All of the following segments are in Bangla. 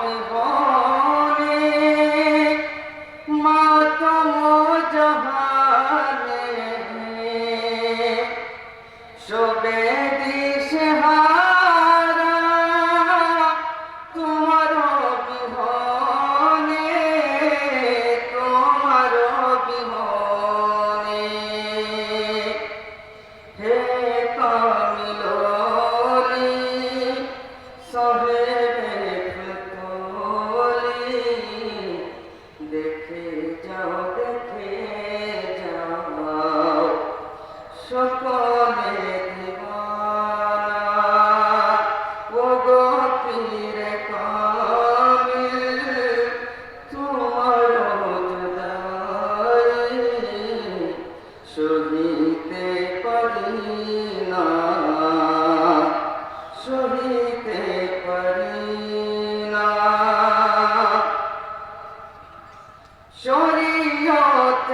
Oh.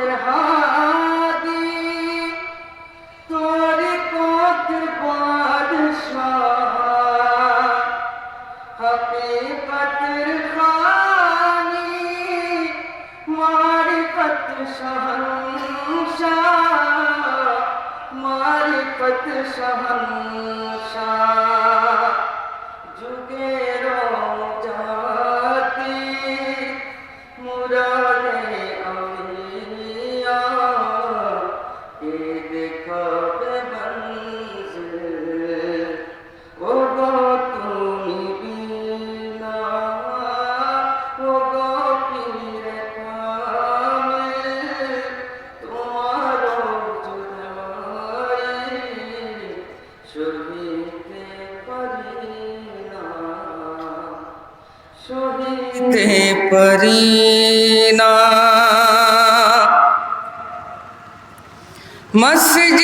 শরীয়তের হাদি তোর কোতের না। মসজিদের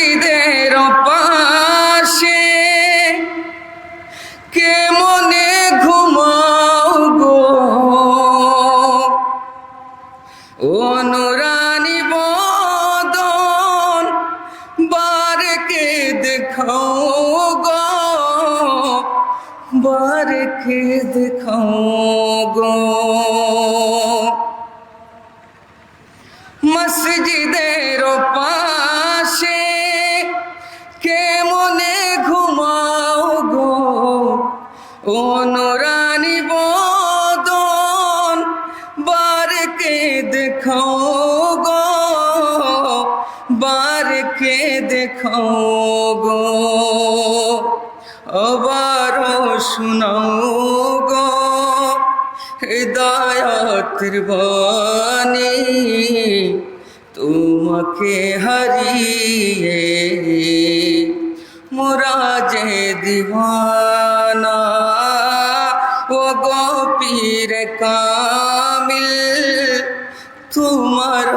মসজিদের পাশে কে মনে ঘুমাও গো? অনুরানী বদন বারকে দেখাও গো বারকে দেখাও গো। আবারও শোনাও গো হৃদয়তের তোমাকে হারিয়ে মোরা যে দিওয়ানা। ও গোপীর কামিল, তোমার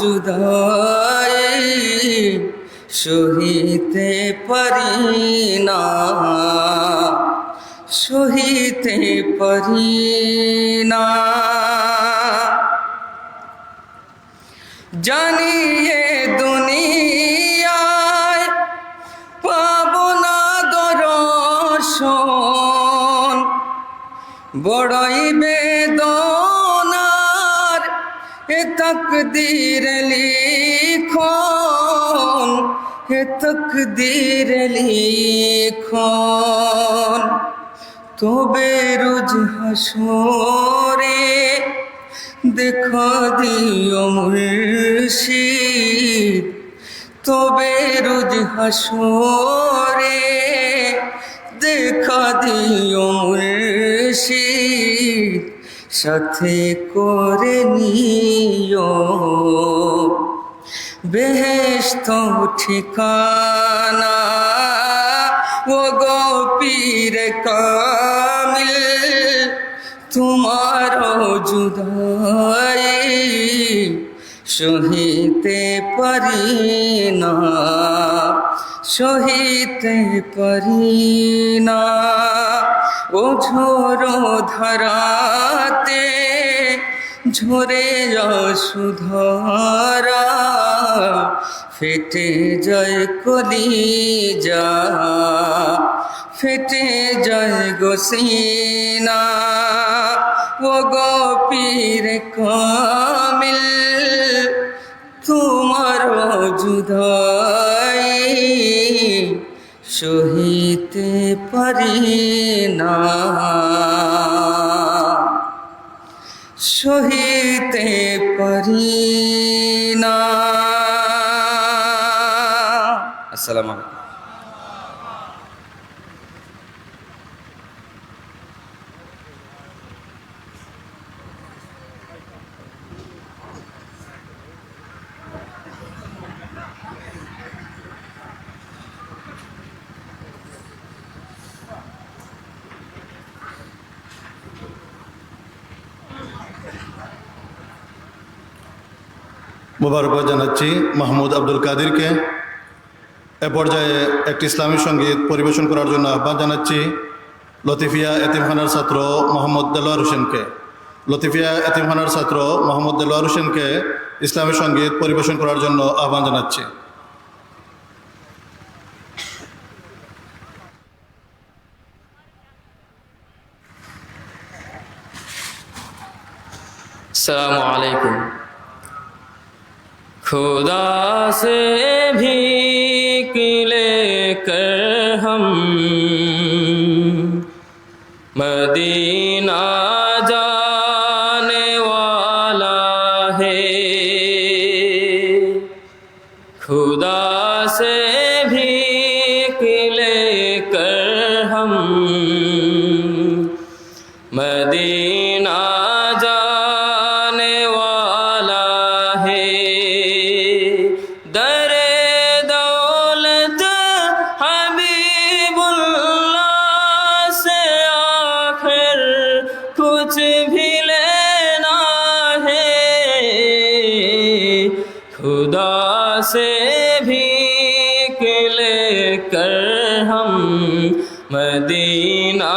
জুদাই সহিতে পারি না। সহিতে পারি না। জানিয়ে দুনিয়ায় পাব না দর্শন। বড়ই বেদনার এ তকদির লিখন, এ তকদির লিখন। তবে রোজ হাসরে দেখা দিও মুর্শিদ, তবে রোজ হাসরে দেখা দিও মুর্শিদ, সাথে করে নিও। বেহেস্ত ঠিকানা ও গোপীর কামিল তোমার জুদাই সহিতে পারি না, সহিতে পারি না। ও ঝোরো ধরাতে ঝরে সুধরা ফেটে জয় কলি যা ফেটে জয় গোসিনা। ও গো পীর কামিল তোমার যুধাই সহিতে পারি না। সহিতে পারি না। আসসালামু আলাইকুম। মোবারকবাদ জানাচ্ছি মাহমুদ আব্দুল কাদিরকে। এ পর্যায়ে একটি ইসলামী সংগীত পরিবেশন করার জন্য আহ্বান জানাচ্ছি লতিফিয়া এতিমখানার ছাত্র মোহাম্মদ দেলোয়ার হোসেনকে। লতিফিয়া এতিমখানার ছাত্র মোহাম্মদ দেলোয়ার হোসেনকে ইসলামী সংগীত পরিবেশন করার জন্য আহ্বান জানাচ্ছি। আসসালামু আলাইকুম। खुदा से भीख लेकर हम मदीना जाने वाला है। खुदा से भीख लेकर हम मदीना हम मदीना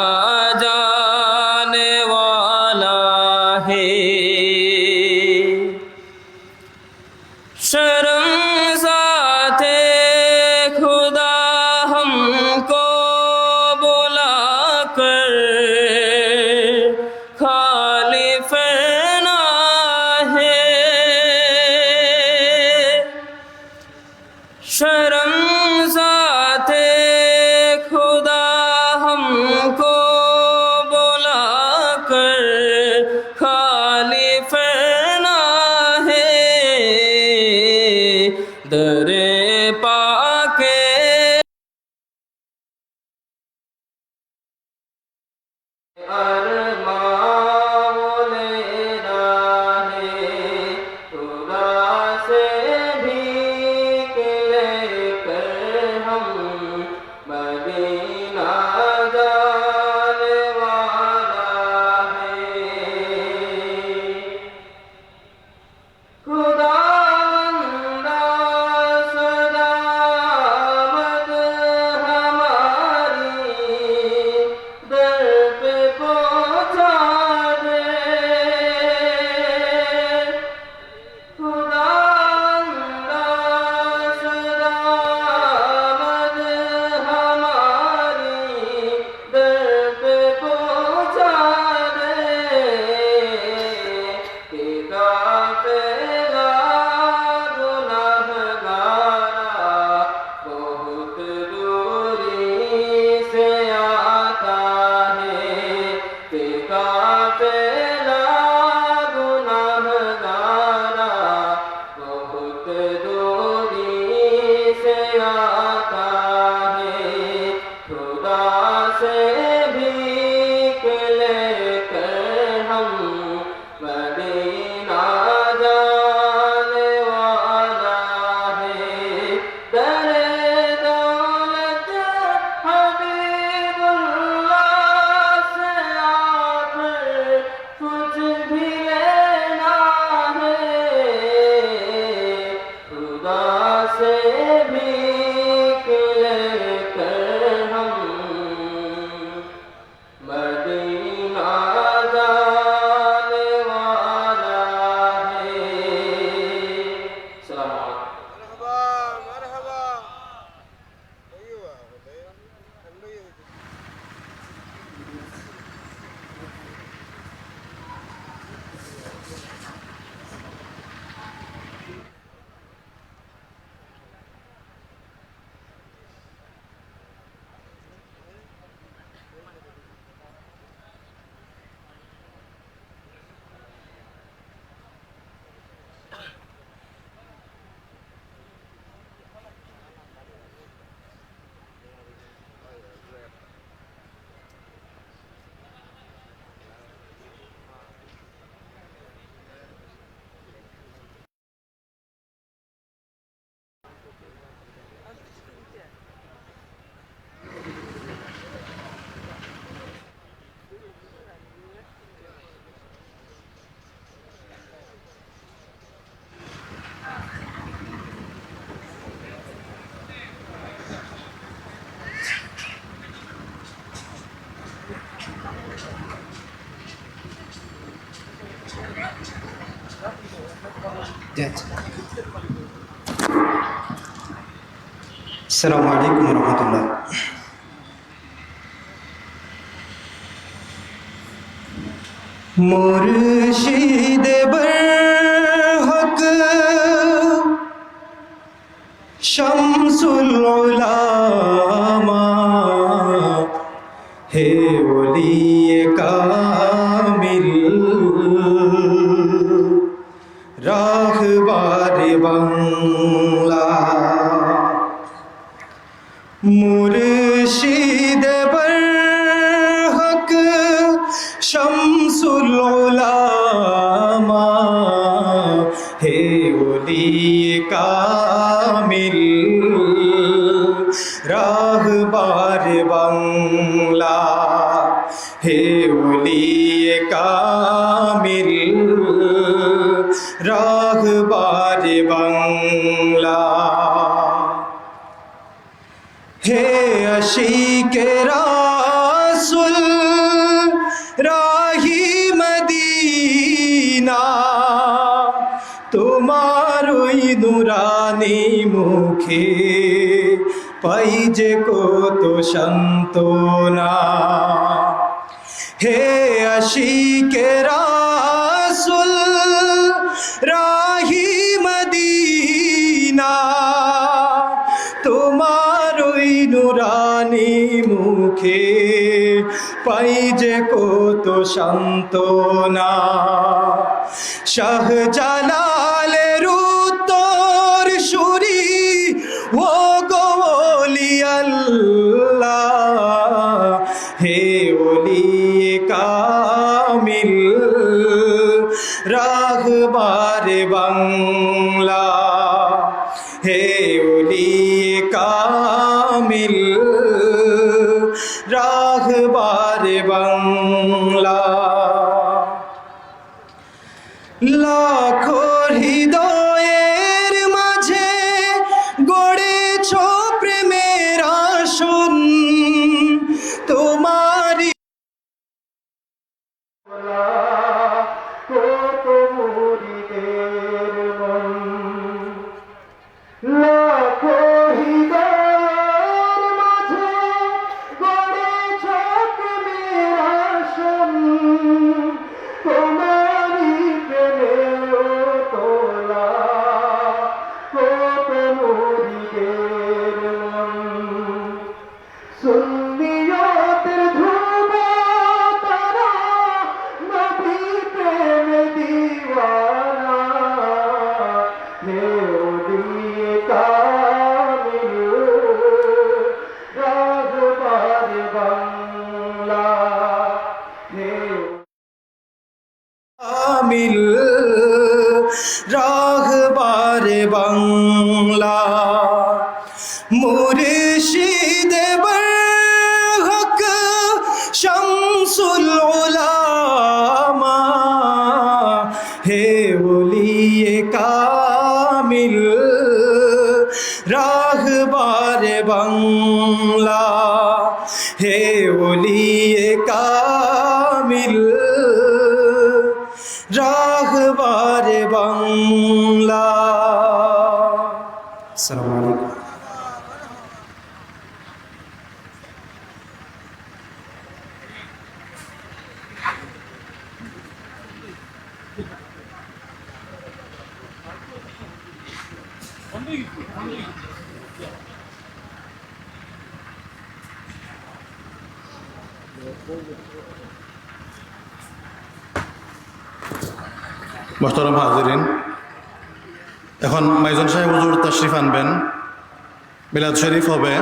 আসসালামু আলাইকুম রহমতুল্লাহ। মুর্শিদ হক মদিনা তোমার ওই নুরানি মুখে পাই যে কত সন্তনা হে আশিকে রাসুল, রাহি মদিনা, তোমার ওই নুরানি মুখে পাই যে কত সান্ত্বনা শাহ cool. বাংলা। মুর্শিদ আসসালামু আলাইকুম মোহতরম হাজিরিন এখন মাইজন সাহেব হুজুর তশরিফ আনবেন। মিলাদ শরীফ হবে।